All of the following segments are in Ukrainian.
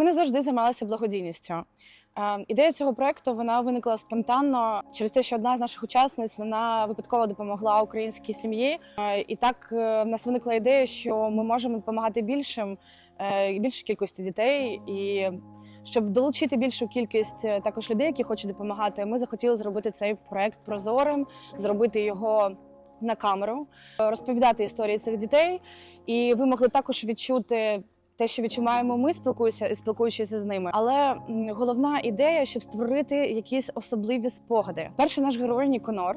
ми не завжди займалися благодійністю. Е, Ідея цього проекту вона виникла спонтанно через те, що одна з наших учасниць вона випадково допомогла українській сім'ї. Е, І так е, в нас виникла ідея, що ми можемо допомагати більшим, більшій кількості дітей. І щоб долучити більшу кількість також людей, які хочуть допомагати, ми захотіли зробити цей проект прозорим, зробити його на камеру, розповідати історії цих дітей. І ви могли також відчути те, що відчуваємо ми, спілкуюся, спілкуючись з ними. Але головна ідея, щоб створити якісь особливі спогади. Перший наш герой Ніконор.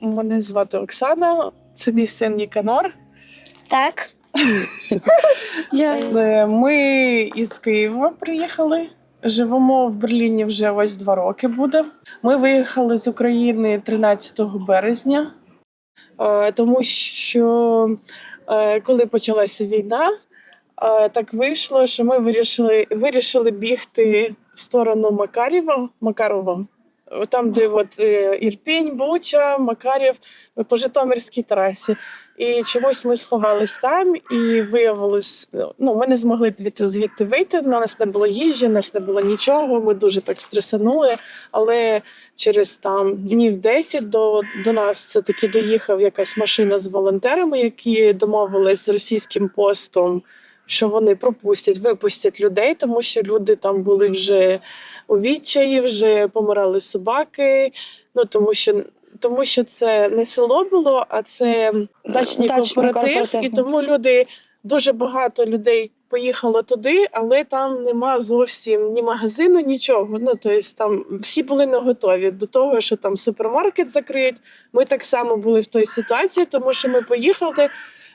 Мене звати Оксана, це мій син Ніканор. Так. Е, Ми із Києва приїхали. Живемо в Берліні вже ось два роки буде. Ми виїхали з України 13 березня, е, тому що коли почалася війна, е, так вийшло, що ми вирішили, вирішили бігти в сторону Макарєва, Макарова. Там, де от е, Ірпінь, Буча, Макарів по Житомирській трасі. І чомусь ми сховались там, і виявилось, ну ми не змогли звідти, вийти. У нас не було їжі, у нас не було нічого. Ми дуже так стресанули. Але через там днів 10 до, до нас все таки доїхав якась машина з волонтерами, які домовились з російським постом. Що вони пропустять, випустять людей, тому що люди там були вже у відчаї, вже помирали собаки. Ну тому що тому що це не село було, а це дачний Дачний кооператив, і тому люди дуже багато людей поїхало туди, але там нема зовсім ні магазину, нічого. Ну тобто там всі були не готові до того, що там супермаркет закриють. Ми так само були в той ситуації, тому що ми поїхали.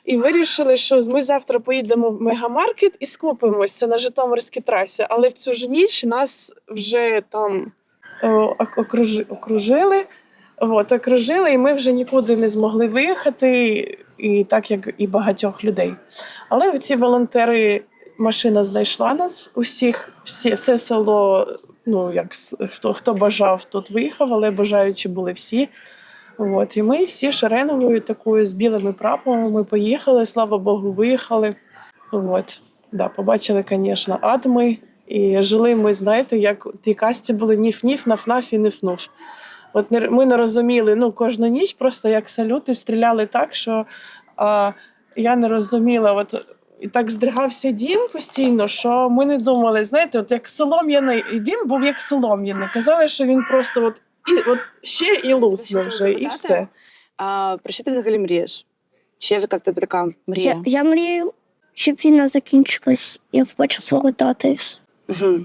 І вирішили, що ми завтра поїдемо в мегамаркет і скупимося на Житомирській трасі. Але в цю ж ніч нас вже там окружили. От, окружили, і ми вже нікуди не змогли виїхати, і так як і багатьох людей. Але ці волонтери, машина знайшла нас усіх, всі, все село, ну як хто, хто бажав, тут виїхав, але бажаючі були всі. От, і ми всі шеренгою такою з білими прапорами поїхали, слава Богу, виїхали. От. Да, побачили, звісно, атоми. І жили ми, знаєте, як в тій касті були ніф-ніф, наф-наф і ниф-нуф. От ми не розуміли ну, кожну ніч, просто як салюти стріляли так, що а, я не розуміла. От, і так здригався дім постійно, що ми не думали, знаєте, от як солом'яний дім був як солом'яний. Казали, що він просто от, і, от ще і лусне вже, і все. А, про що ти взагалі мрієш? Чи є яка в тебе така мрія? Я, я мрію, щоб війна закінчилась, я хочу свого тата і все. Угу.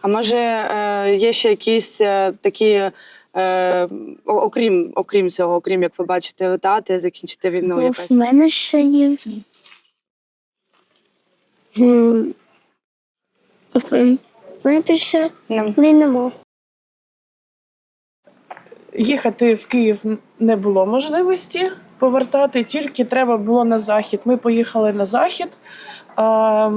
А може е, є ще якісь е, такі, е, о- окрім, окрім цього, окрім як ви бачите, дати, закінчити війну Ну, якась? в мене ще є. М, м, Знаєте, ще Ну, мрій нема. Їхати в Київ не було можливості повертати, тільки треба було на захід. Ми поїхали на захід. А,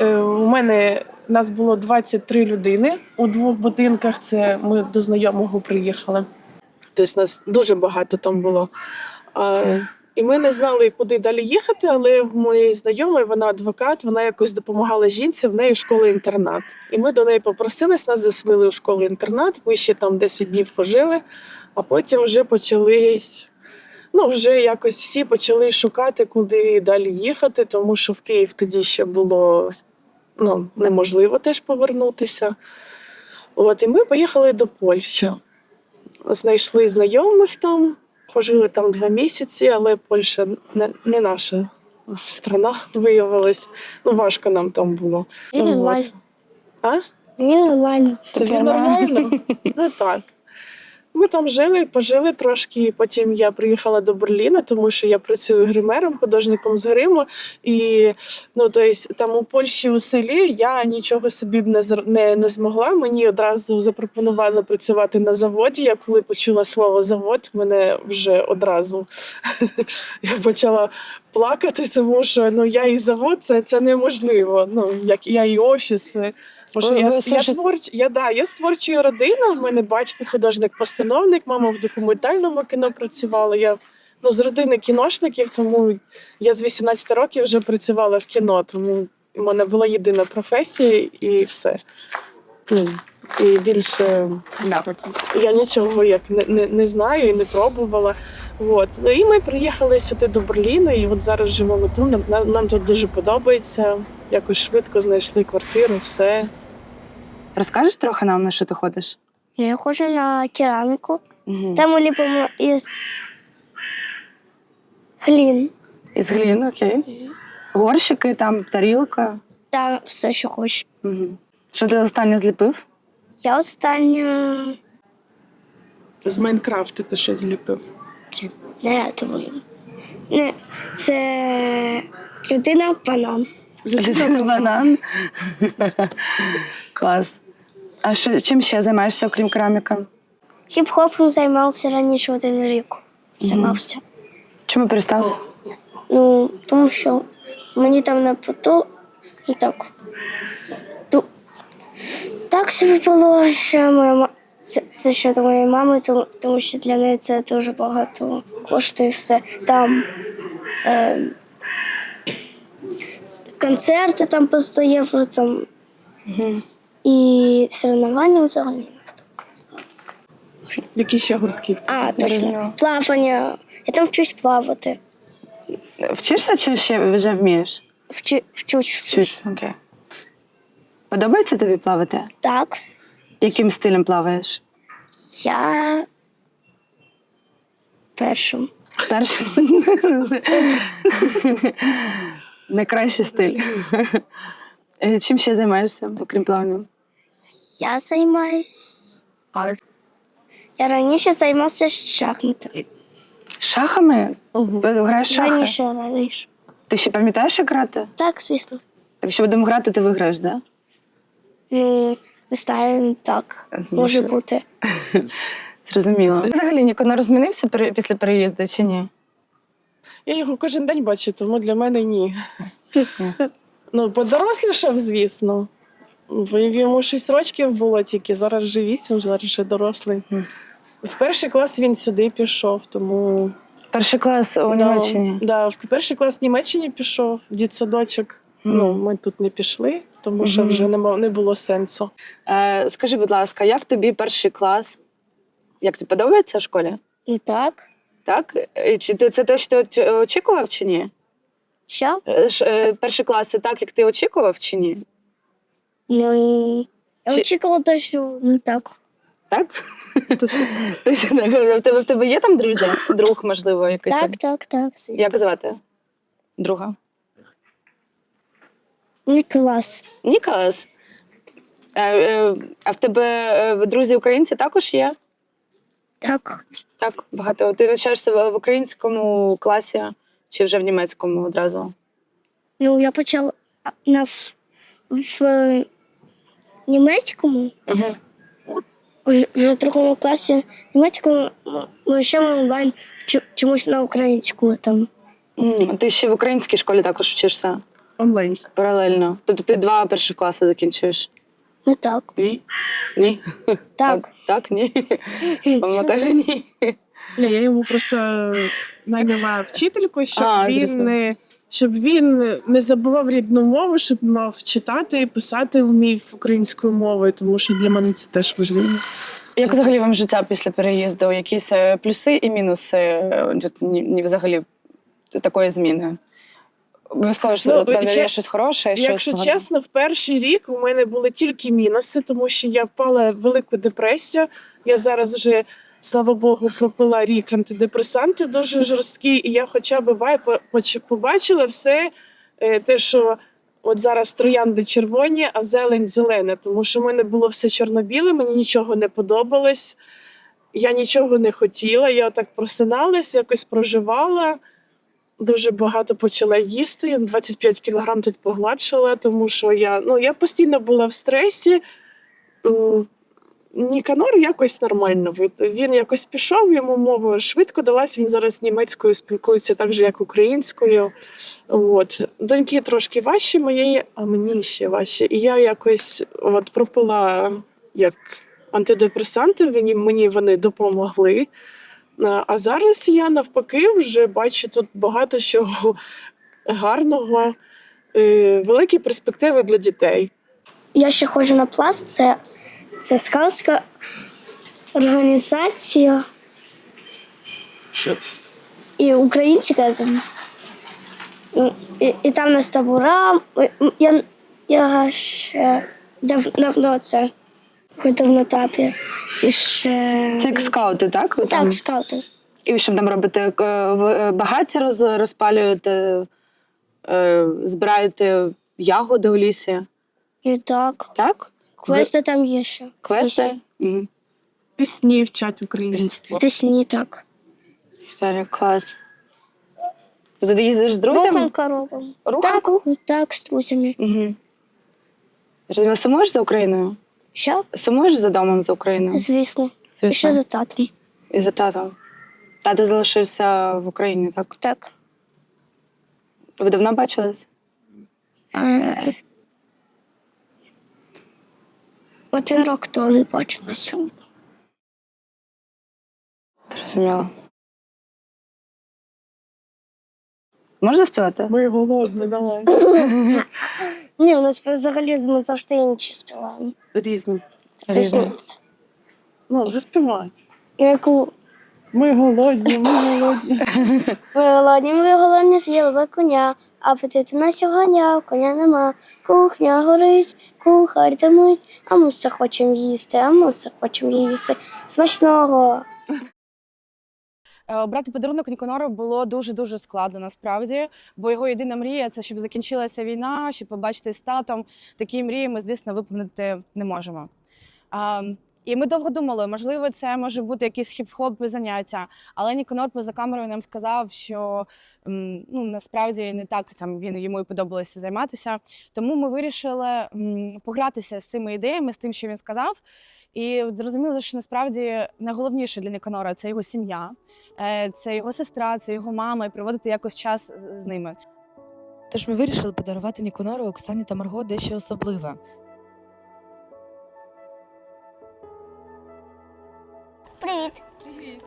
е, у мене нас було 23 людини у двох будинках. Це ми до знайомого приїхали. Тобто нас дуже багато там було. А, і ми не знали, куди далі їхати, але в моєї знайомої вона адвокат, вона якось допомагала жінці, в неї школа-інтернат. І ми до неї попросились, нас заселили у школу-інтернат. Ми ще там 10 днів пожили, а потім вже почались. Ну, вже якось всі почали шукати, куди далі їхати, тому що в Київ тоді ще було ну, неможливо теж повернутися. От, і ми поїхали до Польщі. Знайшли знайомих там, пожили там два місяці, але Польща не, не наша страна виявилась. Ну, важко нам там було. Мені нормально. А? Мені нормально. Тобі нормально? Ну так. Ми там жили, пожили трошки. Потім я приїхала до Берліна, тому що я працюю гримером, художником з гриму. І ну, то есть, там у Польщі у селі я нічого собі б не, не, не змогла. Мені одразу запропонували працювати на заводі. Я коли почула слово завод, мене вже одразу я почала плакати, тому що ну я і завод це, це неможливо. Ну як я і офіси. Бо що я, ви я, творч, я, да, я з творчої родини. У мене батько художник-постановник, мама в документальному кіно працювала. Я ну, з родини кіношників, тому я з 18 років вже працювала в кіно, тому в мене була єдина професія і все. І більше я нічого як не, не, не знаю і не пробувала. От. Ну, і ми приїхали сюди до Берліна, і от зараз живемо тут. Нам, нам тут дуже подобається. Якось швидко знайшли квартиру, все. Розкажеш трохи нам, на що ти ходиш? Я ходжу на кераміку. Угу. Там ми ліпимо із глін. Із глін, окей. Горщики, там тарілка. Та все, що хочеш. Угу. Що ти останнє зліпив? Я останню З Майнкрафту ти щось зліпив. не думаю. Не, це людина банан. Людина банан. Клас. А що, чим ще займаєшся, окрім кераміка? Хіп-хопом займався раніше один рік. Займався. Чому перестав? Ну, тому що мені там не пото. Ну так. Ту... Так собі було, що моя ма... це, це щодо моєї мами, тому, тому що для неї це дуже багато коштує все. Там е... концерти там постійно, там Угу. і соревнування взагалі. Які ще гуртки? А, точно. Плавання. Я там вчусь плавати. Вчишся чи ще вже вмієш? Вчу, вчусь. Вчишся, окей. Подобається тобі плавати? Так. Яким стилем плаваєш? Я першим. Першим. Найкращий стиль. Е, Чим ще займаєшся, окрім плавання? Я займаюсь. Я раніше займався шахматами. Шахами? Граєш шахи? Раніше, раніше. Ти ще пам'ятаєш, як грати? Так, звісно. Якщо будемо грати, ти виграєш, так? Да? Ну, не знаю, так. Може бути. Зрозуміло. Взагалі Ніконор змінився пере- після переїзду чи ні? Я його кожен день бачу, тому для мене ні. Ну, подорослішав, звісно. Йому 6 років було тільки, зараз вже 8, зараз вже дорослий. В перший клас він сюди пішов, тому Перший клас у Німеччині. Да, да, в перший клас в Німеччині пішов, в дитсадочок. Ну, ми тут не пішли, тому що Мгм. вже не, не було сенсу. Е, скажи, будь ласка, як тобі перший клас? Як тобі подобається в школі? І так. Так? Е, Чи ти це те, що ти очікував чи ні? Що? Е, ш- е, Перший клас так, як ти очікував, чи ні? Ну, я Чи- очікувала, те, що ну так. Так? Ти що, в тебе в тебе є там друзі? Друг, можливо, якийсь? Так, так, так. звісно. Як звати? Друга? Клас. Ніколас. Е, е, а в тебе е, друзі українці також є? Так. Так, багато. Ти навчаєшся в в українському класі чи вже в німецькому одразу? Ну, я почав а, нас в німецькому, Угу. вже вже в другому класі німецькому, ми ще онлайн чу- чомусь на українську там. Ти ще в українській школі також вчишся Онлайн. паралельно. Тобто ти два перші класи закінчуєш? Ну так. Ні? Ні? Так. Так, ні. Мама каже ні. Ні, я йому просто найняла вчительку, щоб А, він не щоб він не забував рідну мову, щоб мав читати і писати вмів українською мовою, тому що для мене це теж важливо. Як взагалі вам життя після переїзду? Якісь е, плюси і мінуси е, ні, ні, взагалі такої зміни? Обов'язково ж Ну, певно, ще- є щось хороше, щось Якщо погане. чесно, в перший рік у мене були тільки мінуси, тому що я впала в велику депресію. Я зараз вже, слава Богу, пропила рік антидепресанти дуже жорсткі, і я хоча б побачила все е, те, що от зараз троянди червоні, а зелень зелена. Тому що в мене було все чорно-біле, мені нічого не подобалось. Я нічого не хотіла. Я отак просиналась, якось проживала. Дуже багато почала їсти. Я 25 кілограм тут погладшила, тому що я, ну, я постійно була в стресі. Ніканор якось нормально. Він якось пішов, йому мова швидко далась. Він зараз німецькою спілкується так же, як українською. От. Доньки трошки важчі моєї, а мені ще важче. І я якось от, пропила як антидепресанти, мені вони допомогли. А зараз я навпаки вже бачу тут багато чого гарного, е, великі перспективи для дітей. Я ще ходжу на пласт, це, це скаутська організація. І Ну, І, і там нас табора. Я, я ще дав, давно це ходив на табір. І ще... Це як скаути, так? Ви там? Так, скаути. І що ви там робите? Е, е, багаття роз, розпалюєте, е, збираєте ягоди у лісі, І так. так? Квести там є ще. Квести? Угу. Пісні вчать українську. Пісні так. Зараз клас. Ти туди їздиш з друзями? Руханка робимо. Руханку? Так, так, з друзями. Угу. Зрозуміло, сумуєш за Україною? Що? Сумуєш за домом за Україною? Звісно. І ще за татом. І за татом. Тато залишився в Україні, так? Так. Ви давно бачились? Е, Один рок то не бачилося. Зрозуміло. Можна співати? Ми голодні, давай. Ні, у нас взагалі ми завжди інші співаємо. Різні. Різно. Ну, заспівай. Яку Ми голодні, ми голодні. ми голодні, ми голодні з'їли би коня, апетиту на сьогодні, а коня нема. Кухня горить, кухар димить, а ми все хочемо їсти, а ми все хочемо їсти. Смачного. Е, Обрати подарунок Ніконору було дуже дуже складно насправді, бо його єдина мрія це щоб закінчилася війна, щоб побачити з татом. Такі мрії ми, звісно, виповнити не можемо. І ми довго думали, можливо, це може бути якісь хіп-хоп заняття. Але Ніконор поза камерою нам сказав, що ну насправді не так там він йому і подобалося займатися. Тому ми вирішили погратися з цими ідеями, з тим, що він сказав. І от зрозуміли, що насправді найголовніше для Ніконора це його сім'я. Е, це його сестра, це його мама, і проводити якось час з- ними. Тож ми вирішили подарувати Ніконору, Оксані та Марго дещо особливе. Привіт, Привіт,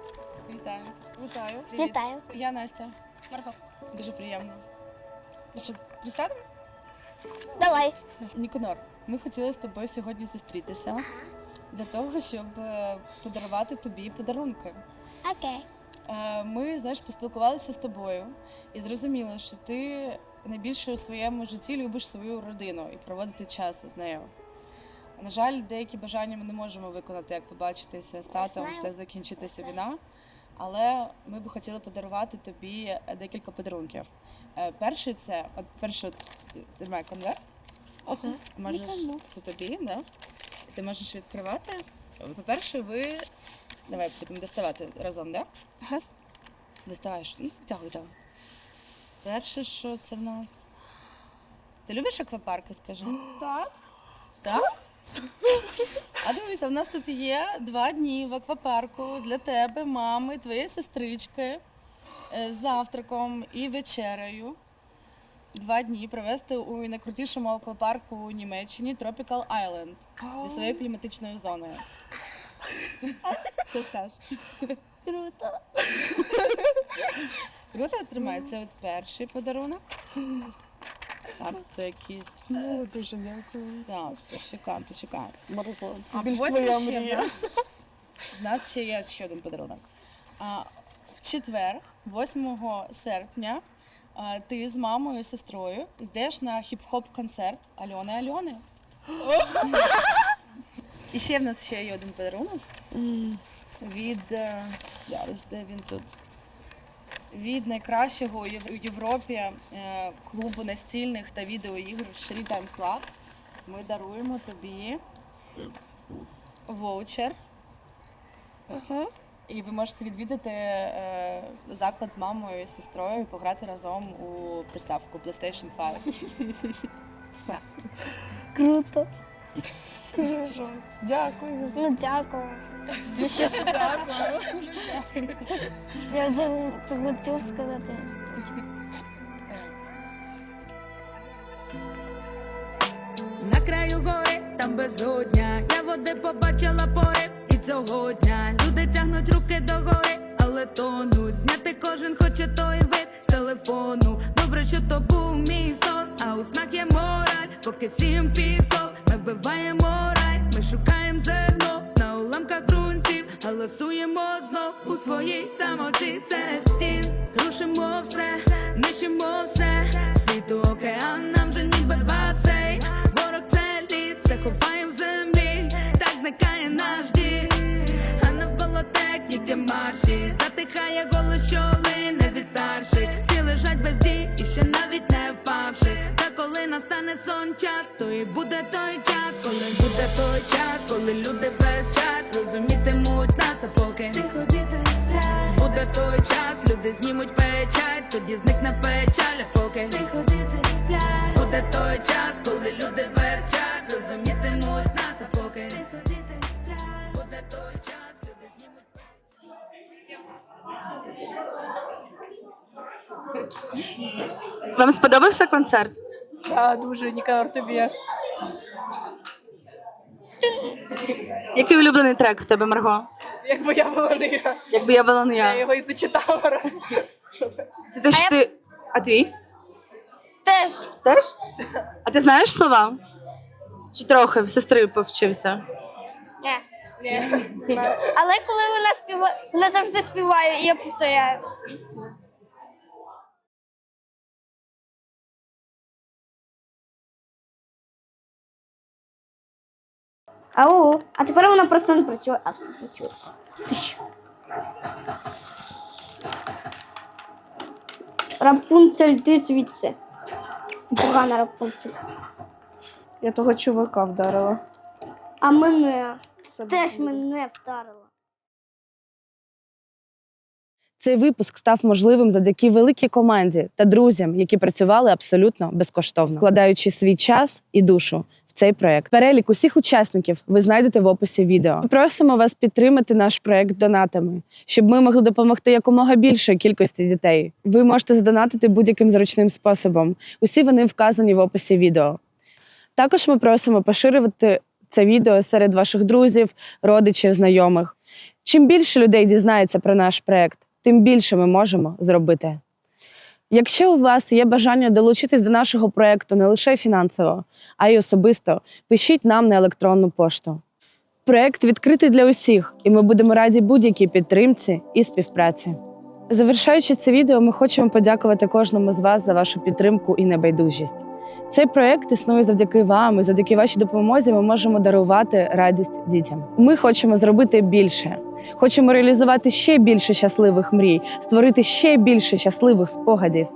вітаю. Вітаю. вітаю. Я Настя. Марго. Дуже приємно. Ну що, присядемо? Давай. Ніконор, ми хотіли з тобою сьогодні зустрітися для того, щоб е, подарувати тобі подарунки. Окей. Е, Ми, знаєш, поспілкувалися з тобою і зрозуміли, що ти найбільше у своєму житті любиш свою родину і проводити час з нею. На жаль, деякі бажання ми не можемо виконати, як побачитися з татом та закінчитися війна. Але ми би хотіли подарувати тобі декілька подарунків. Е, Перший це, от перший, тримай конверт. Можеш, це тобі, да? Ти можеш відкривати. По-перше, ви. Давай будемо доставати разом, да? Ага. Доставаєш. Ну, витягуй, витягуй. Перше, що це в нас. Ти любиш аквапарки, скажи? Так. Так? А дивися, в нас тут є два дні в аквапарку для тебе, мами, твоєї сестрички е, з завтраком і вечерею. Два дні провести у найкрутішому аквапарку у Німеччині Tropical Island зі своєю кліматичною зоною. Що скажеш? Круто. Круто тримай. Це от перший подарунок. Так, це якийсь. Ну, дуже дякую. Так, почекай, почекай. Марго, це А більш потім твоя ще в мрія. нас, в нас ще є ще один подарунок. А, в четвер, 8 серпня, а, ти з мамою і сестрою йдеш на хіп-хоп концерт Альони Альони. І ще в нас ще є один подарунок від. е, Зараз, де він тут? Від найкращого у Європі е, клубу настільних та відеоігр Shri Time Club. Ми даруємо тобі воучер. І ви можете відвідати е, заклад з мамою і сестрою і пограти разом у приставку PlayStation 5. Круто. Скажи, що дякую. Ну, дякую. Ще супер. Я захотів сказати. На краю гори, там безодня. Я води побачила пори і цього дня. Люди тягнуть руки до гори, але але тонуть. Зняти кожен хоче той вид з телефону. Добре, що то був мій сон, а у снах є мораль, поки сім пісок, ми вбиваємо рай, ми шукаємо зерно на уламках ґрунтів, голосуємо знов у своїй самоті серед стін. Рушимо все, нищимо все, світу океан нам же ніби час, то і буде той час, коли буде той час, коли люди без чар розумітимуть нас, а поки тихо діти сплять. Буде той час, люди знімуть печать, тоді зникне печаль, а поки тихо діти сплять. Буде той час, коли люди без чар розумітимуть нас, а поки тихо діти сплять. Буде той час, люди знімуть Вам сподобався концерт? Так, дуже Ніколар тобі. Який улюблений трек в тебе, Марго? Якби я була не я, Якби я була не я я. його і зачитала. Це те, що ти. А твій? Теж Теж? А ти знаєш слова? Чи трохи в сестри повчився? ні. Але коли вона співає, вона завжди співає, і я повторяю. Ау, а тепер вона просто не працює, а все працює. Ти що? Рапунцель, ти звідси. Погана Рапунцель. Я того чувака вдарила. А мене теж мене вдарила. Цей випуск став можливим завдяки великій команді та друзям, які працювали абсолютно безкоштовно, вкладаючи свій час і душу цей проект. Перелік усіх учасників ви знайдете в описі відео. Ми просимо вас підтримати наш проект донатами, щоб ми могли допомогти якомога більшої кількості дітей. Ви можете задонатити будь-яким зручним способом. Усі вони вказані в описі відео. Також ми просимо поширювати це відео серед ваших друзів, родичів, знайомих. Чим більше людей дізнається про наш проект, тим більше ми можемо зробити. Якщо у вас є бажання долучитись до нашого проєкту не лише фінансово, а й особисто, пишіть нам на електронну пошту. Проект відкритий для усіх, і ми будемо раді будь-якій підтримці і співпраці. Завершаючи це відео, ми хочемо подякувати кожному з вас за вашу підтримку і небайдужість. Цей проект існує завдяки вам, і завдяки вашій допомозі ми можемо дарувати радість дітям. Ми хочемо зробити більше. Хочемо реалізувати ще більше щасливих мрій, створити ще більше щасливих спогадів.